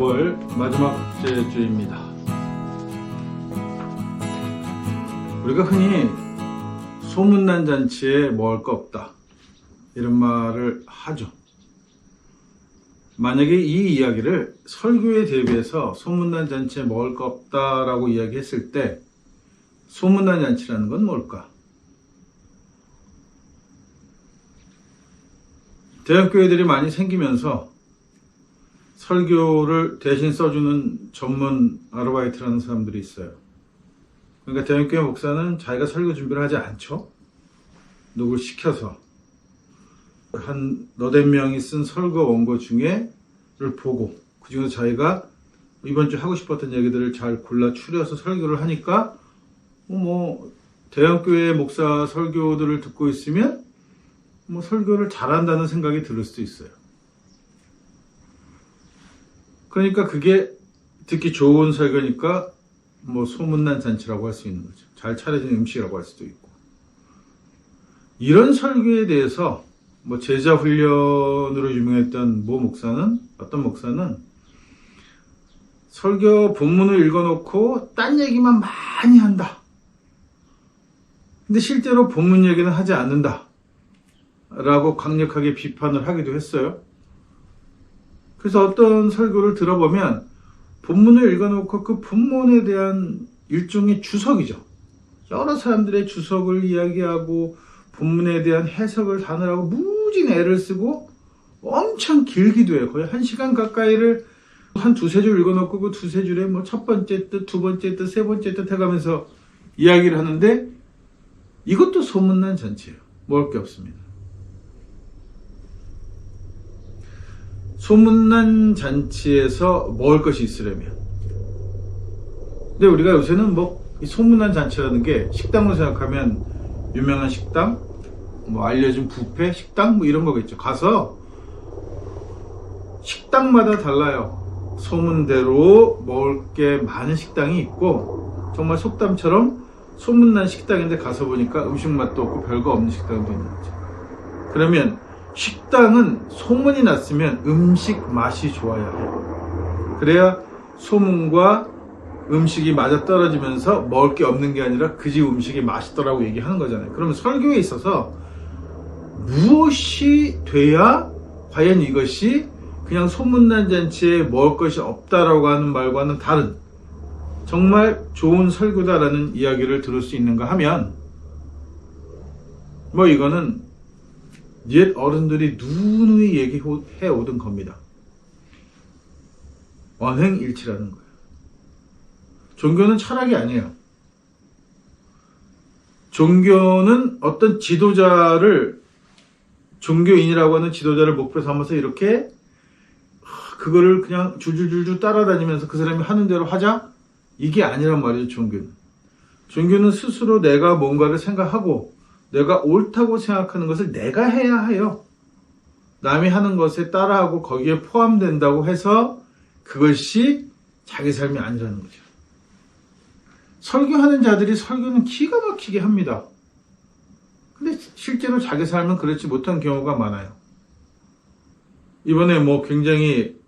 9월 마지막째 주입니다. 우리가 흔히 소문난 잔치에 먹을 거 없다. 이런 말을 하죠. 만약에 이 이야기를 설교에 대비해서 소문난 잔치에 먹을 거 없다라고 이야기했을 때 소문난 잔치라는 건 뭘까? 대학교회들이 많이 생기면서 설교를 대신 써주는 전문 아르바이트라는 사람들이 있어요. 그러니까 대형교회 목사는 자기가 설교 준비를 하지 않죠. 누굴 시켜서 한 너댓 명이 쓴 설교 원고 중에를 보고 그 중에서 자기가 이번 주 하고 싶었던 얘기들을 잘 골라 추려서 설교를 하니까 뭐 대형교회 목사 설교들을 듣고 있으면 뭐 설교를 잘한다는 생각이 들 수도 있어요. 그러니까 그게 듣기 좋은 설교니까 뭐 소문난 잔치라고 할 수 있는 거죠. 잘 차려진 음식이라고 할 수도 있고. 이런 설교에 대해서 뭐 제자 훈련으로 유명했던 모 목사는 어떤 목사는 설교 본문을 읽어놓고 딴 얘기만 많이 한다. 근데 실제로 본문 얘기는 하지 않는다. 라고 강력하게 비판을 하기도 했어요. 그래서 어떤 설교를 들어보면 본문을 읽어놓고 그 본문에 대한 일종의 주석이죠. 여러 사람들의 주석을 이야기하고 본문에 대한 해석을 다느라고 무진 애를 쓰고 엄청 길기도 해요. 거의 한 시간 가까이를 한 두세 줄 읽어놓고 그 두세 줄에 뭐 첫 번째 뜻, 두 번째 뜻, 세 번째 뜻 해가면서 이야기를 하는데 이것도 소문난 잔치예요. 먹을 게 없습니다. 소문난 잔치에서 먹을 것이 있으려면. 근데 우리가 요새는 뭐, 이 소문난 잔치라는 게 식당으로 생각하면 유명한 식당, 뭐 알려진 뷔페, 식당, 뭐 이런 거겠죠. 가서 식당마다 달라요. 소문대로 먹을 게 많은 식당이 있고, 정말 속담처럼 소문난 식당인데 가서 보니까 음식 맛도 없고 별거 없는 식당도 있는 거죠. 그러면 식당은 소문이 났으면 음식 맛이 좋아야 해요. 그래야 소문과 음식이 맞아 떨어지면서 먹을 게 없는 게 아니라 그 집 음식이 맛있더라고 얘기하는 거잖아요. 그러면 설교에 있어서 무엇이 돼야 과연 이것이 그냥 소문난 잔치에 먹을 것이 없다라고 하는 말과는 다른 정말 좋은 설교다라는 이야기를 들을 수 있는가 하면 뭐 이거는 옛 어른들이 누누이 얘기해 오던 겁니다. 언행일치라는 거예요. 종교는 철학이 아니에요. 종교는 어떤 지도자를 종교인이라고 하는 지도자를 목표 삼아서 이렇게 그거를 그냥 줄줄줄줄 따라다니면서 그 사람이 하는 대로 하자 이게 아니란 말이죠 종교는 종교는 스스로 내가 뭔가를 생각하고 내가 옳다고 생각하는 것을 내가 해야 해요. 남이 하는 것에 따라하고 거기에 포함된다고 해서 그것이 자기 삶이 아니라는 거죠. 설교하는 자들이 설교는 기가 막히게 합니다. 근데 실제로 자기 삶은 그렇지 못한 경우가 많아요. 이번에 뭐 굉장히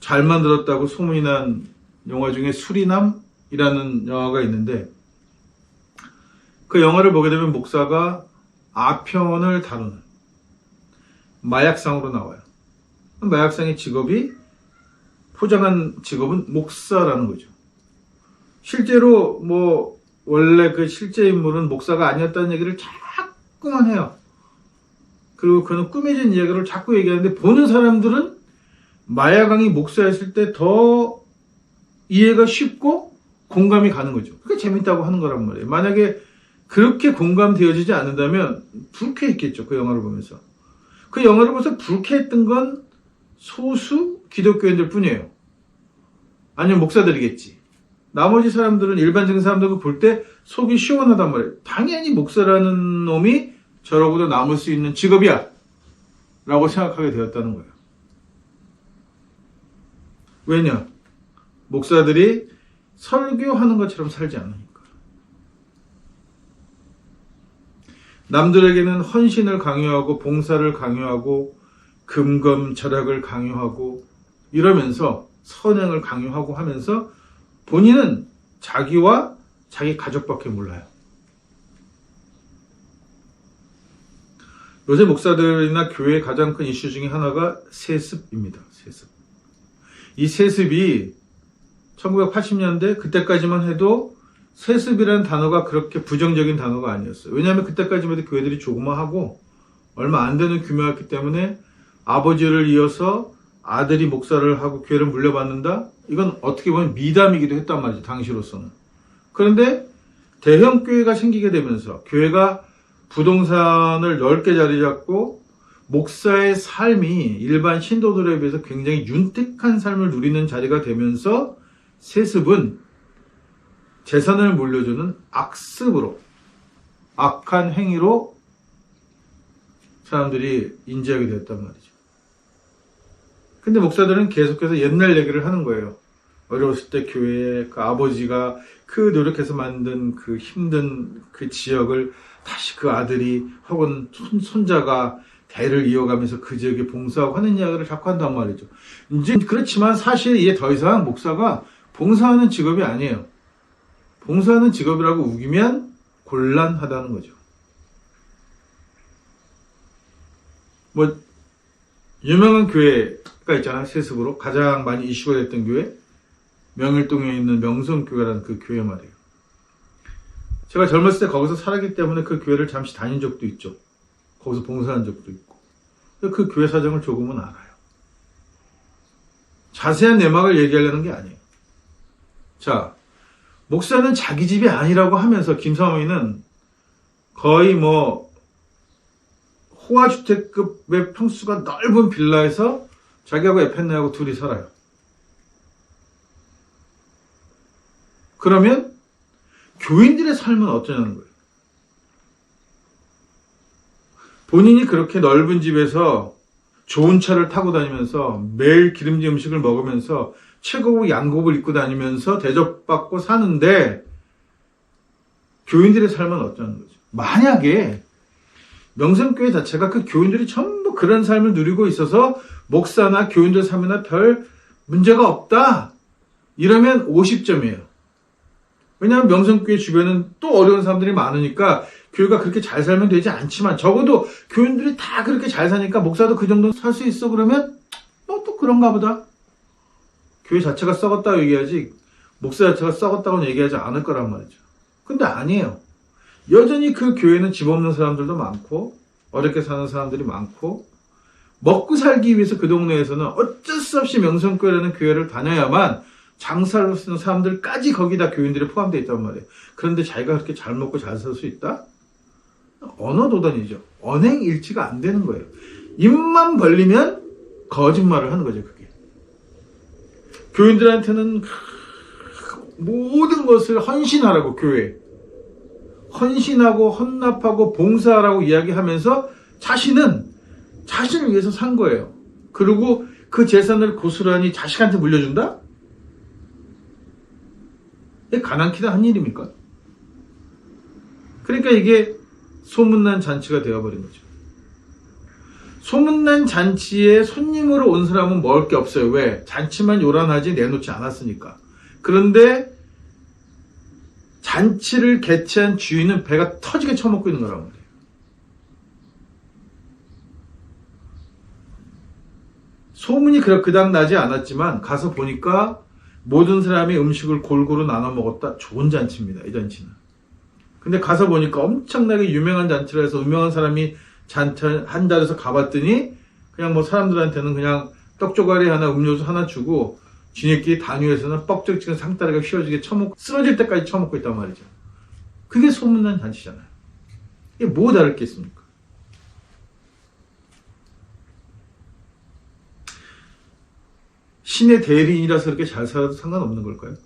잘 만들었다고 소문이 난 영화 중에 수리남이라는 영화가 있는데 그 영화를 보게 되면 목사가 아편을 다루는 마약상으로 나와요. 마약상의 직업이 포장한 직업은 목사라는 거죠. 실제로 뭐 원래 그 실제 인물은 목사가 아니었다는 얘기를 자꾸만 해요. 그리고 그는 꾸며진 이야기를 자꾸 얘기하는데 보는 사람들은 마약왕이 목사였을 때 더 이해가 쉽고 공감이 가는 거죠. 그게 재밌다고 하는 거란 말이에요. 만약에 그렇게 공감되어지지 않는다면 불쾌했겠죠. 그 영화를 보면서. 그 영화를 보면서 불쾌했던 건 소수 기독교인들 뿐이에요. 아니면 목사들이겠지. 나머지 사람들은 일반적인 사람들도 볼때 속이 시원하단 말이에요. 당연히 목사라는 놈이 저러고도 남을 수 있는 직업이야. 라고 생각하게 되었다는 거예요. 왜냐? 목사들이 설교하는 것처럼 살지 않으니까. 남들에게는 헌신을 강요하고 봉사를 강요하고 금검 절약을 강요하고 이러면서 선행을 강요하고 하면서 본인은 자기와 자기 가족밖에 몰라요. 요새 목사들이나 교회의 가장 큰 이슈 중에 하나가 세습입니다. 세습. 이 세습이 1980년대 그때까지만 해도 세습이라는 단어가 그렇게 부정적인 단어가 아니었어요. 왜냐하면 그때까지만 해도 교회들이 조그마하고 얼마 안 되는 규모였기 때문에 아버지를 이어서 아들이 목사를 하고 교회를 물려받는다? 이건 어떻게 보면 미담이기도 했단 말이죠. 당시로서는. 그런데 대형 교회가 생기게 되면서 교회가 부동산을 넓게 자리 잡고 목사의 삶이 일반 신도들에 비해서 굉장히 윤택한 삶을 누리는 자리가 되면서 세습은 재산을 물려주는 악습으로 악한 행위로 사람들이 인지하게 되었단 말이죠. 근데 목사들은 계속해서 옛날 얘기를 하는 거예요. 어렸을 때 교회에 그 아버지가 그 노력해서 만든 그 힘든 그 지역을 다시 그 아들이 혹은 손, 손자가 대를 이어가면서 그 지역에 봉사하고 하는 이야기를 자꾸 한단 말이죠. 이제 그렇지만 사실 이게 더 이상 목사가 봉사하는 직업이 아니에요. 봉사하는 직업이라고 우기면 곤란하다는 거죠. 뭐 유명한 교회가 있잖아요. 세습으로 가장 많이 이슈가 됐던 교회 명일동에 있는 명성교회라는 그 교회 말이에요. 제가 젊었을 때 거기서 살았기 때문에 그 교회를 잠시 다닌 적도 있죠. 거기서 봉사한 적도 있고. 그 교회 사정을 조금은 알아요. 자세한 내막을 얘기하려는 게 아니에요. 자, 목사는 자기 집이 아니라고 하면서 김사모이는 거의 뭐 호화주택급의 평수가 넓은 빌라에서 자기하고 에펜네하고 둘이 살아요. 그러면 교인들의 삶은 어쩌냐는 거예요. 본인이 그렇게 넓은 집에서 좋은 차를 타고 다니면서 매일 기름진 음식을 먹으면서 최고급 양복을 입고 다니면서 대접받고 사는데 교인들의 삶은 어쩌는 거죠. 만약에 명성교회 자체가 그 교인들이 전부 그런 삶을 누리고 있어서 목사나 교인들 삶이나 별 문제가 없다. 이러면 50점이에요. 왜냐하면 명성교회 주변은 또 어려운 사람들이 많으니까 교회가 그렇게 잘 살면 되지 않지만 적어도 교인들이 다 그렇게 잘 사니까 목사도 그 정도 살 수 있어 그러면 뭐 또 그런가 보다. 교회 자체가 썩었다고 얘기하지 목사 자체가 썩었다고는 얘기하지 않을 거란 말이죠. 근데 아니에요. 여전히 그 교회는 집 없는 사람들도 많고 어렵게 사는 사람들이 많고 먹고 살기 위해서 그 동네에서는 어쩔 수 없이 명성교회라는 교회를 다녀야만 장사를 쓰는 사람들까지 거기다 교인들이 포함되어 있단 말이에요. 그런데 자기가 그렇게 잘 먹고 잘 살 수 있다? 언어 도단이죠. 언행 일치가 안 되는 거예요. 입만 벌리면 거짓말을 하는 거죠. 교인들한테는 모든 것을 헌신하라고, 교회. 헌신하고 헌납하고 봉사하라고 이야기하면서 자신은 자신을 위해서 산 거예요. 그리고 그 재산을 고스란히 자식한테 물려준다? 이게 가난키다 한 일입니까? 그러니까 이게 소문난 잔치가 되어버린 거죠. 소문난 잔치에 손님으로 온 사람은 먹을 게 없어요. 왜? 잔치만 요란하지 내놓지 않았으니까. 그런데 잔치를 개최한 주인은 배가 터지게 처먹고 있는 거란 말이에요. 소문이 그닥 나지 않았지만 가서 보니까 모든 사람이 음식을 골고루 나눠 먹었다. 좋은 잔치입니다. 이 잔치는. 근데 가서 보니까 엄청나게 유명한 잔치라 해서 유명한 사람이 잔치 한 자리에서 가봤더니 그냥 뭐 사람들한테는 그냥 떡 조가리 하나 음료수 하나 주고 지네끼리 단위에서는 뻑적 지금 상다리가 휘어지게 처먹고 쓰러질 때까지 처먹고 있단 말이죠. 그게 소문난 잔치잖아요. 이게 뭐 다를 게 있습니까? 신의 대리인이라서 그렇게 잘 살아도 상관없는 걸까요?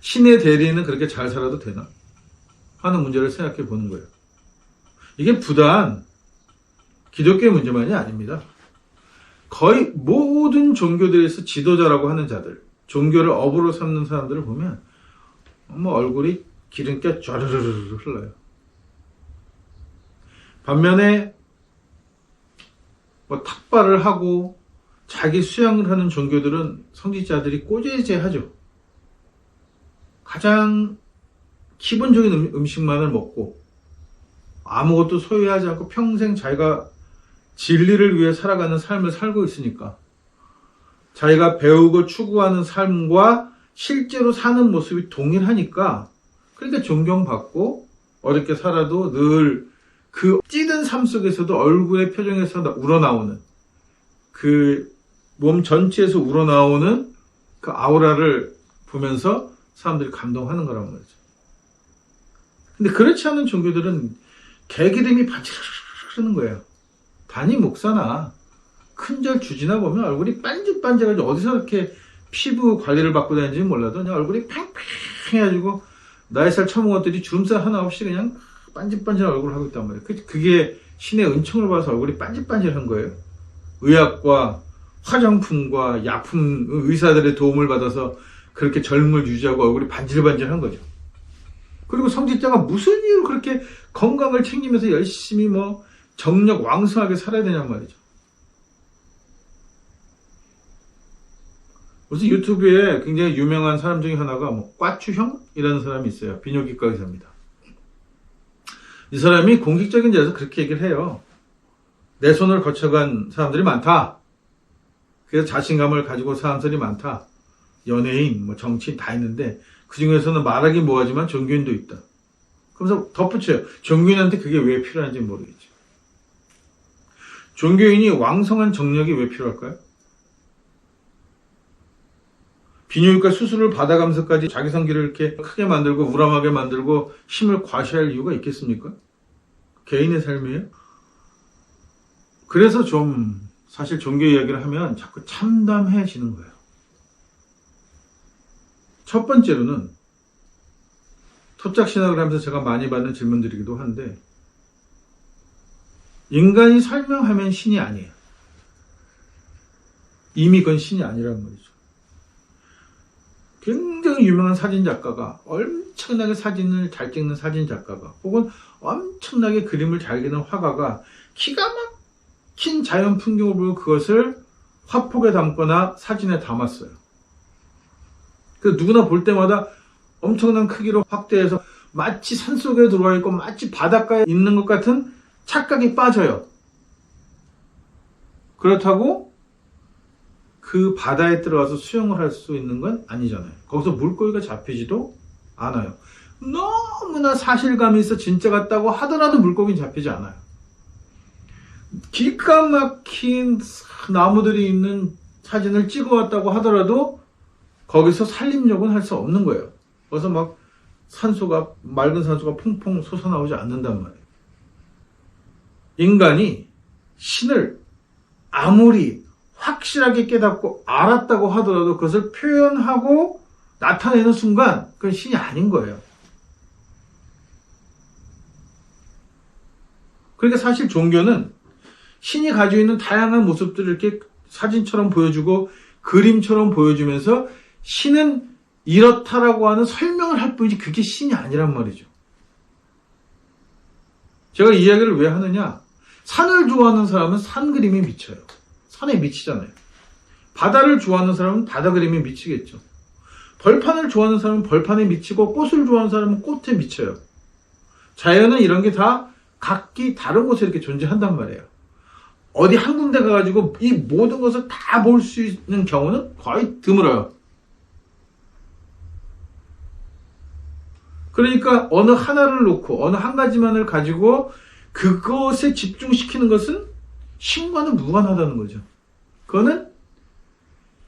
신의 대리인은 그렇게 잘 살아도 되나? 하는 문제를 생각해 보는 거예요. 이게 부단 기독교의 문제만이 아닙니다. 거의 모든 종교들에서 지도자라고 하는 자들, 종교를 업으로 삼는 사람들을 보면 뭐 얼굴이 기름기 쫘르르르 흘러요. 반면에 뭐 탁발을 하고 자기 수양을 하는 종교들은 성직자들이 꼬재재하죠. 가장 기본적인 음- 음식만을 먹고 아무것도 소유하지 않고 평생 자기가 진리를 위해 살아가는 삶을 살고 있으니까 자기가 배우고 추구하는 삶과 실제로 사는 모습이 동일하니까 그러니까 존경받고 어렵게 살아도 늘 그 찌든 삶 속에서도 얼굴의 표정에서 나- 우러나오는 그 몸 전체에서 우러나오는 그 아우라를 보면서 사람들이 감동하는 거란 말이죠. 근데 그렇지 않은 종교들은 개기름이 반짝 흐르는 거예요. 단임 목사나 큰절 주지나 보면 얼굴이 반질반질해가지고 어디서 이렇게 피부 관리를 받고 다니는지 몰라도 그냥 얼굴이 팽팽해가지고 나이 살 처먹었더니 주름살 하나 없이 그냥 반질반질한 얼굴을 하고 있단 말이에요. 그- 그게 신의 은총을 받아서 얼굴이 반질반질한 거예요. 의학과 화장품과 약품 의사들의 도움을 받아서 그렇게 젊음을 유지하고 얼굴이 반질반질한 거죠. 그리고 성직자가 무슨 이유로 그렇게 건강을 챙기면서 열심히 뭐 정력 왕성하게 살아야 되냔 말이죠. 무슨 유튜브에 굉장히 유명한 사람 중에 하나가 뭐 꽈추형이라는 사람이 있어요. 비뇨기과 의사입니다. 이 사람이 공식적인 데서 그렇게 얘기를 해요. 내 손을 거쳐간 사람들이 많다. 그래서 자신감을 가지고 사람들이 많다. 연예인, 뭐 정치인 다 있는데 그 중에서는 말하기 뭐하지만 종교인도 있다. 그러면서 덧붙여요. 종교인한테 그게 왜 필요한지 모르겠죠. 종교인이 왕성한 정력이 왜 필요할까요? 비뇨기과 수술을 받아가면서까지 자기 성기를 이렇게 크게 만들고 우람하게 만들고 힘을 과시할 이유가 있겠습니까? 개인의 삶이에요. 그래서 좀 사실 종교 이야기를 하면 자꾸 참담해지는 거예요. 첫 번째로는 토착 신학을 하면서 제가 많이 받는 질문들이기도 한데 인간이 설명하면 신이 아니에요. 이미 그건 신이 아니란 말이죠. 굉장히 유명한 사진 작가가 엄청나게 사진을 잘 찍는 사진 작가가 혹은 엄청나게 그림을 잘 그리는 화가가 기가 막힌 자연 풍경을 보고 그것을 화폭에 담거나 사진에 담았어요. 그 누구나 볼 때마다 엄청난 크기로 확대해서 마치 산속에 들어와 있고 마치 바닷가에 있는 것 같은 착각이 빠져요. 그렇다고 그 바다에 들어가서 수영을 할 수 있는 건 아니잖아요. 거기서 물고기가 잡히지도 않아요. 너무나 사실감이 있어 진짜 같다고 하더라도 물고기는 잡히지 않아요. 기가 막힌 나무들이 있는 사진을 찍어왔다고 하더라도 거기서 살림욕은 할 수 없는 거예요. 그래서 막 산소가 맑은 산소가 퐁퐁 솟아나오지 않는단 말이에요. 인간이 신을 아무리 확실하게 깨닫고 알았다고 하더라도 그것을 표현하고 나타내는 순간 그건 신이 아닌 거예요. 그러니까 사실 종교는 신이 가지고 있는 다양한 모습들을 이렇게 사진처럼 보여주고 그림처럼 보여주면서 신은 이렇다라고 하는 설명을 할 뿐이지 그게 신이 아니란 말이죠. 제가 이 이야기를 왜 하느냐? 산을 좋아하는 사람은 산 그림에 미쳐요. 산에 미치잖아요. 바다를 좋아하는 사람은 바다 그림에 미치겠죠. 벌판을 좋아하는 사람은 벌판에 미치고 꽃을 좋아하는 사람은 꽃에 미쳐요. 자연은 이런 게 다 각기 다른 곳에 이렇게 존재한단 말이에요. 어디 한 군데 가가지고 이 모든 것을 다 볼 수 있는 경우는 거의 드물어요. 그러니까 어느 하나를 놓고 어느 한 가지만을 가지고 그것에 집중시키는 것은 신과는 무관하다는 거죠. 그거는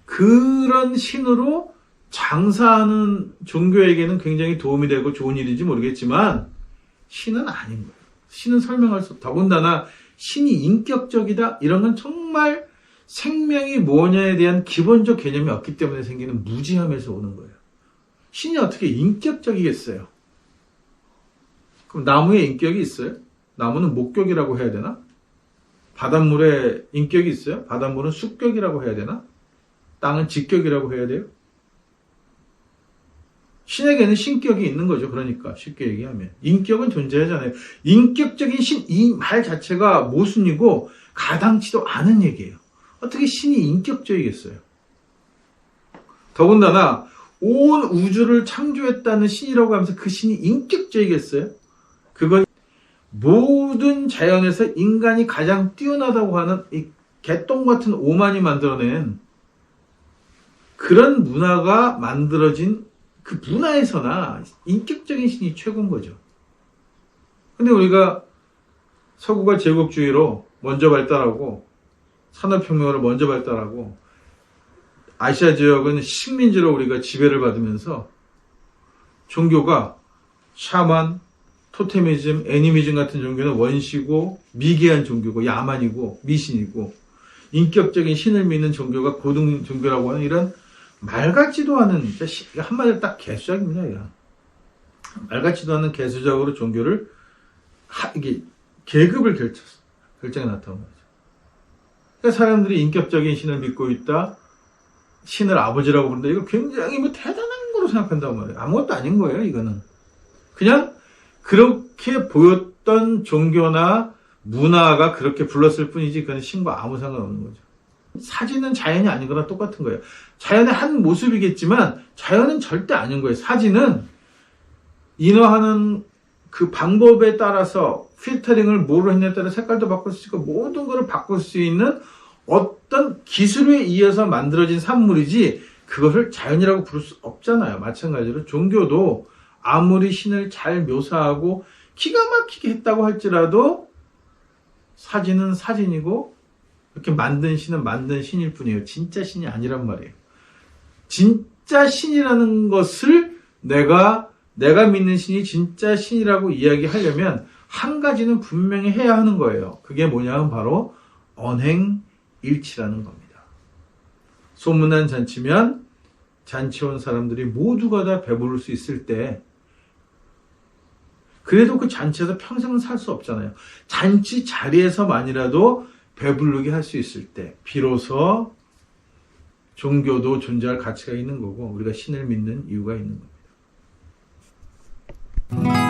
그런 신으로 장사하는 종교에게는 굉장히 도움이 되고 좋은 일인지 모르겠지만 신은 아닌 거예요. 신은 설명할 수 없다. 더군다나 신이 인격적이다 이런 건 정말 생명이 뭐냐에 대한 기본적 개념이 없기 때문에 생기는 무지함에서 오는 거예요. 신이 어떻게 인격적이겠어요? 그럼 나무에 인격이 있어요? 나무는 목격이라고 해야 되나? 바닷물에 인격이 있어요? 바닷물은 숙격이라고 해야 되나? 땅은 직격이라고 해야 돼요? 신에게는 신격이 있는 거죠. 그러니까 쉽게 얘기하면 인격은 존재하잖아요. 인격적인 신 이 말 자체가 모순이고 가당치도 않은 얘기예요. 어떻게 신이 인격적이겠어요? 더군다나 온 우주를 창조했다는 신이라고 하면서 그 신이 인격적이겠어요? 그건 모든 자연에서 인간이 가장 뛰어나다고 하는 이 개똥 같은 오만이 만들어낸 그런 문화가 만들어진 그 문화에서나 인격적인 신이 최고인 거죠. 근데 우리가 서구가 제국주의로 먼저 발달하고 산업혁명으로 먼저 발달하고 아시아 지역은 식민지로 우리가 지배를 받으면서 종교가 샤만, 토테미즘, 애니미즘 같은 종교는 원시고 미개한 종교고 야만이고 미신이고 인격적인 신을 믿는 종교가 고등 종교라고 하는 이런 말 같지도 않은 한마디로 딱 개수작입니다. 이거. 말 같지도 않은 개수작으로 종교를 하- 이게 계급을 결쳤어. 결정해 놨다는 거죠. 그러니까 사람들이 인격적인 신을 믿고 있다. 신을 아버지라고 부른다. 이거 굉장히 뭐 대단한 거로 생각한단 말이에요. 아무것도 아닌 거예요, 이거는. 그냥 그렇게 보였던 종교나 문화가 그렇게 불렀을 뿐이지 그건 신과 아무 상관없는 거죠. 사진은 자연이 아닌 거랑 똑같은 거예요. 자연의 한 모습이겠지만 자연은 절대 아닌 거예요. 사진은 인화하는 그 방법에 따라서 필터링을 뭐로 했냐에 따라 색깔도 바꿀 수 있고 모든 것을 바꿀 수 있는 어떤 기술에 의해서 만들어진 산물이지 그것을 자연이라고 부를 수 없잖아요. 마찬가지로 종교도 아무리 신을 잘 묘사하고 기가 막히게 했다고 할지라도 사진은 사진이고 이렇게 만든 신은 만든 신일 뿐이에요. 진짜 신이 아니란 말이에요. 진짜 신이라는 것을 내가 내가 믿는 신이 진짜 신이라고 이야기하려면 한 가지는 분명히 해야 하는 거예요. 그게 뭐냐면 바로 언행일치라는 겁니다. 소문난 잔치면 잔치 온 사람들이 모두가 다 배부를 수 있을 때 그래도 그 잔치에서 평생은 살수 없잖아요. 잔치 자리에서만이라도 배불르게 할 수 있을 때 비로소 종교도 존재할 가치가 있는 거고 우리가 신을 믿는 이유가 있는 겁니다.